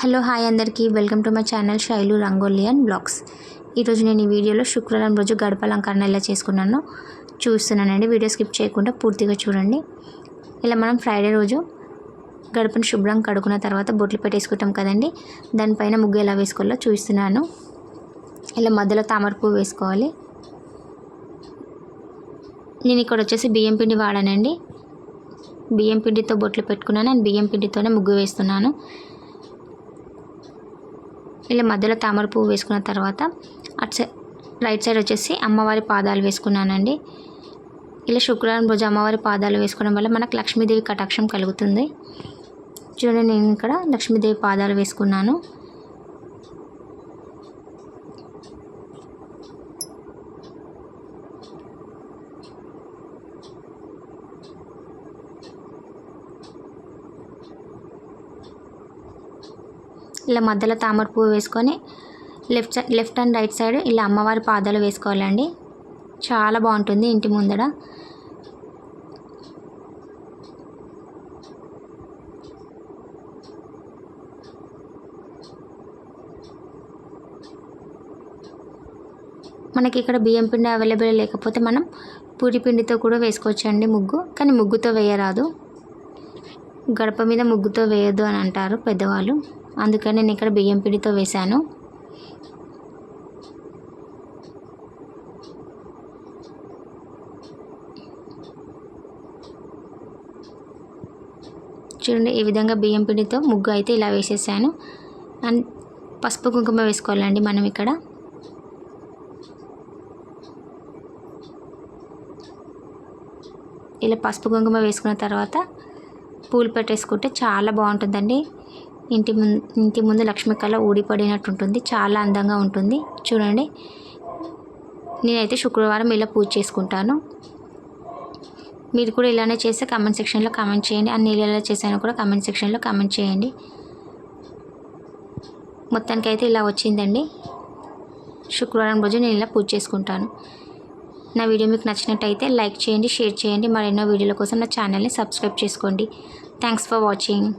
Hello hi అందరికీ. Welcome to my channel Shailu rangoli and blogs ఈరోజు నేను ఈ వీడియోలో శుక్రవారం రోజు గడప అలంకరణ ఎలా చేసుకున్నానో చూస్తున్నానండి. వీడియో స్కిప్ చేయకుండా పూర్తిగా చూడండి. ఇలా మనం ఫ్రైడే రోజు గడపను శుభ్రం కడుకున్న తర్వాత బొట్లు పెట్టేసుకుంటాం కదండి. దానిపైన ముగ్గు ఎలా వేసుకోవాలో చూస్తున్నాను. ఇలా మధ్యలో తామర పువ్వు వేసుకోవాలి. నేను ఇక్కడ వచ్చేసి బియ్యం పిండి వాడానండి. బియ్యం పిండితో బొట్లు పెట్టుకున్నాను. అండ్ బియ్యం పిండితోనే ముగ్గు వేస్తున్నాను. ఇలా మధ్యలో తామర పువ్వు వేసుకున్న తర్వాత అటు సైడ్ రైట్ సైడ్ వచ్చేసి అమ్మవారి పాదాలు వేసుకున్నానండి. ఇలా శుక్రవారం రోజు అమ్మవారి పాదాలు వేసుకోవడం వల్ల మనకు లక్ష్మీదేవి కటాక్షం కలుగుతుంది. చూడండి నేను ఇక్కడ లక్ష్మీదేవి పాదాలు వేసుకున్నాను. ఇలా మధ్యలో తామర పువ్వు వేసుకొని left left and right side ఇలా అమ్మవారి పాదాలు వేసుకోవాలండి. చాలా బాగుంటుంది ఇంటి ముందర. మనకి ఇక్కడ బియ్యం పిండి అవైలబుల్ లేకపోతే మనం పూరి పిండితో కూడా వేసుకోవచ్చండి ముగ్గు కానీ ముగ్గుతో వేయరాదు. గడప మీద ముగ్గుతో వేయద్దు అని అంటారు పెద్దవాళ్ళు. అందుకని నేను ఇక్కడ బియ్యం పిండితో వేశాను. చూడండి ఈ విధంగా బియ్యం పిండితో ముగ్గు అయితే ఇలా వేసేసాను. అండ్ పసుపు కుంకుమ వేసుకోవాలండి మనం ఇక్కడ. ఇలా పసుపు కుంకుమ వేసుకున్న తర్వాత పూలు పెట్టేసుకుంటే చాలా బాగుంటుందండి. ఇంటి ముందు ఇంటి ముందు లక్ష్మీ కళ ఊడిపడినట్టు ఉంటుంది చాలా అందంగా ఉంటుంది. చూడండి. నేనైతే శుక్రవారం ఇలా పూజ చేసుకుంటాను. మీరు కూడా ఇలానే చేస్తే కామెంట్ సెక్షన్లో కామెంట్ చేయండి. అన్ని ఎలా చేశాను కూడా కామెంట్ సెక్షన్లో కామెంట్ చేయండి. మొత్తానికి అయితే ఇలా వచ్చిందండి. శుక్రవారం రోజు నేను ఇలా పూజ చేసుకుంటాను. నా వీడియో మీకు నచ్చినట్టయితే లైక్ చేయండి షేర్ చేయండి. మరెన్నో వీడియోల కోసం నా ఛానల్ని సబ్స్క్రైబ్ చేసుకోండి. Thanks for watching